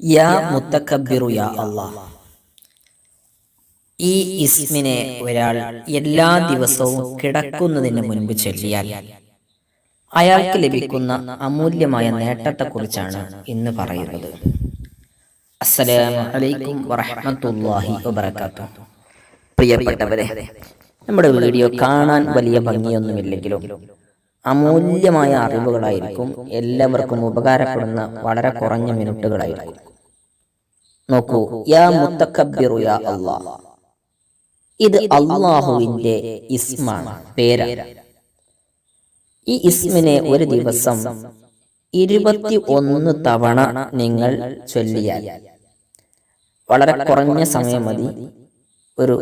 യാ മുത്തക്കബിറു യാ അള്ളാഹ് ഈ ഇസ്മിനെ ഒരാൾ എല്ലാ ദിവസവും കിടക്കുന്നതിന് മുൻപ് ചൊല്ലിയാൽ അയാൾക്ക് ലഭിക്കുന്ന അമൂല്യമായ നേട്ടത്തെക്കുറിച്ചാണ് ഇന്ന് പറയുന്നത്. അസ്സലാമു അലൈക്കും വറഹ്മത്തുള്ളാഹി വബറകാതുഹു. പ്രിയപ്പെട്ടവരെ നമ്മുടെ വീഡിയോ കാണാൻ വലിയ ഭംഗിയൊന്നുമില്ലെങ്കിലും അമൂല്യമായ അറിവുകളായിരിക്കും എല്ലാവർക്കും ഉപകാരപ്പെടുന്ന വളരെ കുറഞ്ഞ മിനിറ്റുകളായിരിക്കും. നോക്കൂ യാ മുത്തക്കബിറു യാ അല്ലാഹ് ഇത് അള്ളാഹുവിന്റെ ഇസ്മാണ് പേരാണ്. ഈ ഇസ്മിനെ ഒരു ദിവസം ഇരുപത്തി ഒന്ന് തവണ നിങ്ങൾ ചൊല്ലിയാൽ വളരെ കുറഞ്ഞ സമയം മതി. ഒരു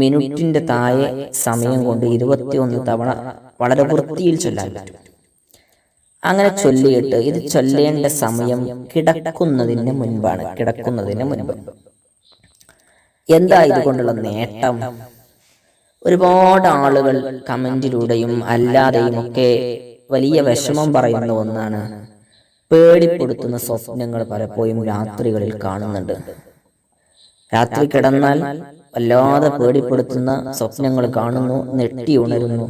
മിനിറ്റിന്റെ താഴെ സമയം കൊണ്ട് ഇരുപത്തി ഒന്ന് തവണ വളരെ വൃത്തിയിൽ ചൊല്ലാൻ പറ്റും. അങ്ങനെ ചൊല്ലിയിട്ട് ഇത് ചൊല്ലേണ്ട സമയം കിടക്കുന്നതിന് മുൻപാണ് കിടക്കുന്നതിന് മുൻപ്. എന്താ ഇതുകൊണ്ടുള്ള നേട്ടം? ഒരുപാട് ആളുകൾ കമന്റിലൂടെയും അല്ലാതെയും ഒക്കെ വലിയ വിഷമം പറയുന്ന ഒന്നാണ് പേടിപ്പെടുത്തുന്ന സ്വപ്നങ്ങൾ പലപ്പോഴും രാത്രികളിൽ കാണുന്നുണ്ട്. രാത്രി കിടന്നാൽ വല്ലാതെ പേടിപ്പെടുത്തുന്ന സ്വപ്നങ്ങൾ കാണുന്നു നെട്ടി ഉണരുന്നു.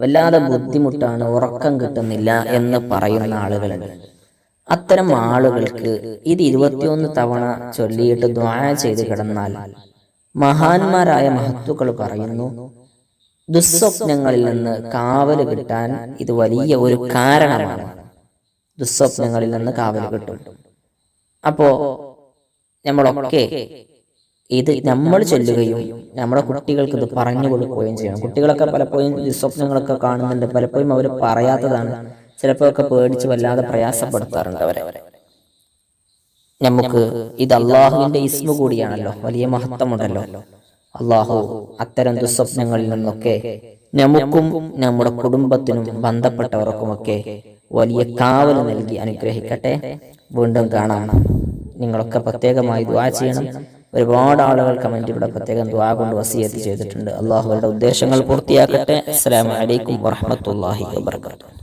വല്ലാതെ ബുദ്ധിമുട്ടാണ് ഉറക്കം കിട്ടുന്നില്ല എന്ന് പറയുന്ന ആളുകളുണ്ട് അത്തരം ആളുകൾക്ക് ഇത് ഇരുപത്തിയൊന്ന് തവണ ചൊല്ലിയിട്ട് ദ്വായ ചെയ്ത് കിടന്നാൽ മഹാന്മാരായ മഹത്തുക്കൾ പറയുന്നു ദുസ്വപ്നങ്ങളിൽ നിന്ന് കാവൽ കിട്ടാൻ ഇത് വലിയ ഒരു കാരണമാണ്. ദുസ്വപ്നങ്ങളിൽ നിന്ന് കാവൽ കിട്ടും. അപ്പോ നമ്മളൊക്കെ ഇത് നമ്മൾ ചൊല്ലുകയും നമ്മുടെ കുട്ടികൾക്ക് ഇത് പറഞ്ഞു കൊടുക്കുകയും ചെയ്യണം കുട്ടികളൊക്കെ പലപ്പോഴും ദുസ്വപ്നങ്ങളൊക്കെ കാണുന്നുണ്ട്. പലപ്പോഴും അവർ പറയാത്തതാണ്. ചിലപ്പോൾ ഒക്കെ പേടിച്ച് വല്ലാതെ പ്രയാസപ്പെടുത്താറുണ്ട് അവരെ. നമുക്ക് ഇത് അള്ളാഹുവിന്റെ ഇസ്മു കൂടിയാണല്ലോ. വലിയ മഹത്വമുണ്ടല്ലോ അള്ളാഹു അത്തരം ദുസ്വപ്നങ്ങളിൽ നിന്നൊക്കെ നമുക്കും നമ്മുടെ കുടുംബത്തിനും ബന്ധപ്പെട്ടവർക്കുമൊക്കെ വലിയ കാവൽ നൽകി അനുഗ്രഹിക്കട്ടെ. വീണ്ടും കാണാം. നിങ്ങളൊക്കെ പ്രത്യേകമായി ദ്വാ ചെയ്യണം. ഒരുപാട് ആളുകൾ കമന്റിലൂടെ പ്രത്യേകം ദ്വാ കൊണ്ട് വസിയത്ത് ചെയ്തിട്ടുണ്ട്. അള്ളാഹുവിന്റെ ഉദ്ദേശങ്ങൾ പൂർത്തിയാക്കട്ടെ. അസ്സലാമു അലൈക്കും വറഹ്മത്തുള്ളാഹി വബർക്കാത്തു